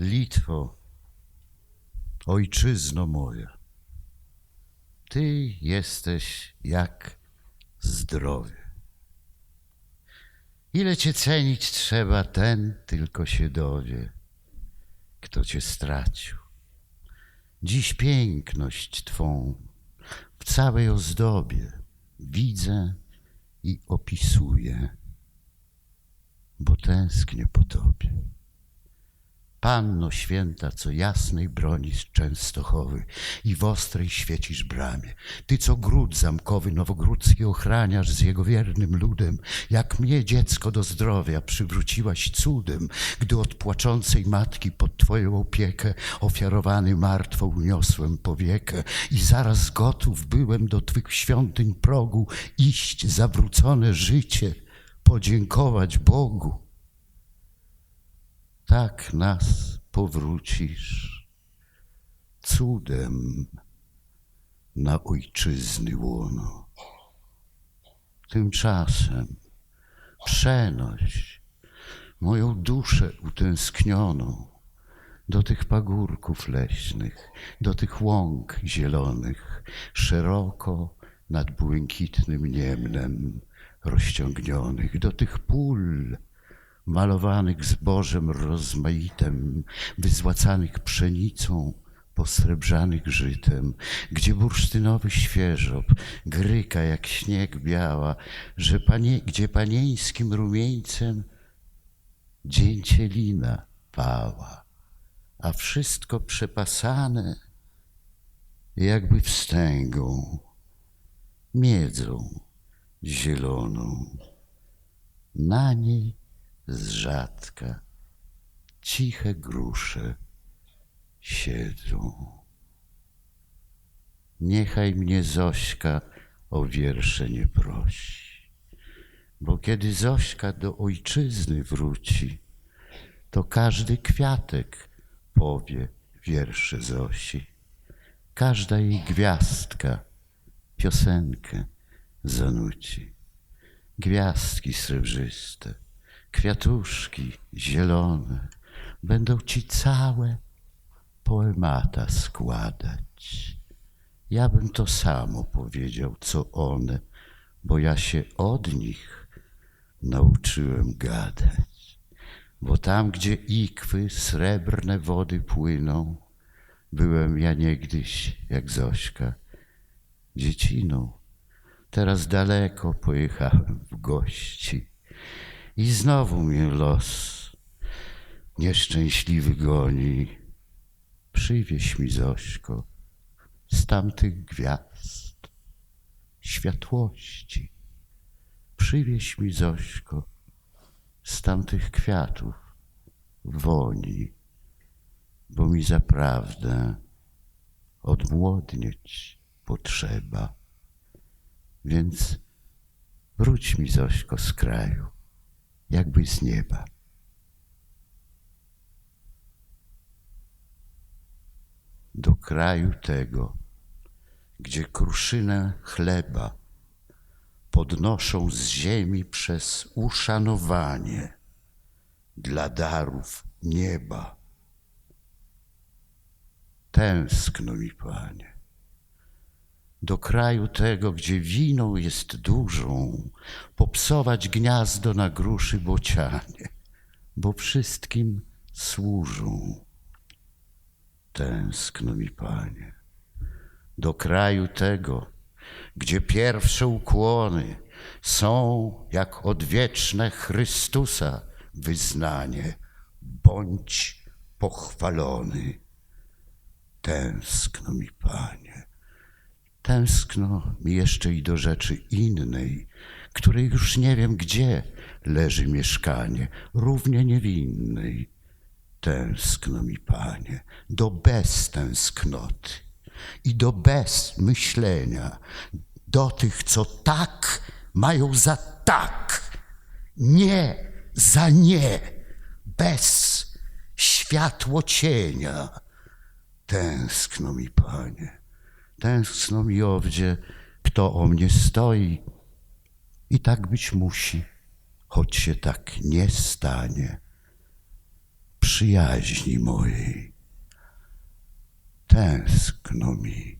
Litwo, ojczyzno moja, Ty jesteś jak zdrowie. Ile Cię cenić trzeba, ten tylko się dowie, kto Cię stracił. Dziś piękność Twą w całej ozdobie widzę i opisuję, bo tęsknię po Tobie. Panno święta, co jasnej broni z Częstochowy i w ostrej świecisz bramie. Ty, co gród zamkowy nowogródzki ochraniasz z jego wiernym ludem, jak mnie dziecko do zdrowia przywróciłaś cudem, gdy od płaczącej matki pod Twoją opiekę ofiarowany martwo uniosłem powiekę. I zaraz gotów byłem do Twych świątyń progu iść zawrócone życie, podziękować Bogu tak nas powrócisz cudem na ojczyzny łono. Tymczasem przenoś moją duszę utęsknioną do tych pagórków leśnych, do tych łąk zielonych, szeroko nad błękitnym niemnem rozciągnionych, do tych pól, malowanych zbożem rozmaitym, wyzłacanych pszenicą, posrebrzanych żytem, gdzie bursztynowy świeżop gryka jak śnieg biała, że panie, gdzie panieńskim rumieńcem dzięcielina pała, a wszystko przepasane jakby wstęgą, miedzą zieloną. Na niej z rzadka ciche grusze siedzą. Niechaj mnie Zośka o wiersze nie prosi, bo kiedy Zośka do ojczyzny wróci, to każdy kwiatek powie wiersze Zosi, każda jej gwiazdka piosenkę zanuci. Gwiazdki srebrzyste, kwiatuszki zielone będą ci całe poemata składać. Ja bym to samo powiedział, co one, bo ja się od nich nauczyłem gadać. Bo tam, gdzie ikwy, srebrne wody płyną, byłem ja niegdyś jak Zośka, dzieciną. Teraz daleko pojechałem w gości i znowu mnie los nieszczęśliwy goni. Przywieź mi, Zośko, z tamtych gwiazd światłości. Przywieź mi, Zośko, z tamtych kwiatów woni, bo mi zaprawdę odmłodnieć potrzeba. Więc wróć mi, Zośko, z kraju jakby z nieba. Do kraju tego, gdzie kruszynę chleba podnoszą z ziemi przez uszanowanie dla darów nieba. Tęskno mi, Panie do kraju tego, gdzie winą jest dużą, popsować gniazdo na gruszy bocianie, bo wszystkim służą. Tęskno mi, Panie, do kraju tego, gdzie pierwsze ukłony są jak odwieczne Chrystusa wyznanie. Bądź pochwalony. Tęskno mi, Panie Tęskno mi jeszcze i do rzeczy innej, której już nie wiem gdzie leży mieszkanie, równie niewinnej. Tęskno mi, Panie, do beztęsknoty i do bezmyślenia, do tych, co tak mają za tak, nie za nie, bez światło cienia. Tęskno mi, Panie tęskno mi owdzie, kto o mnie stoi. I tak być musi, choć się tak nie stanie. przyjaźni mojej. Tęskno mi.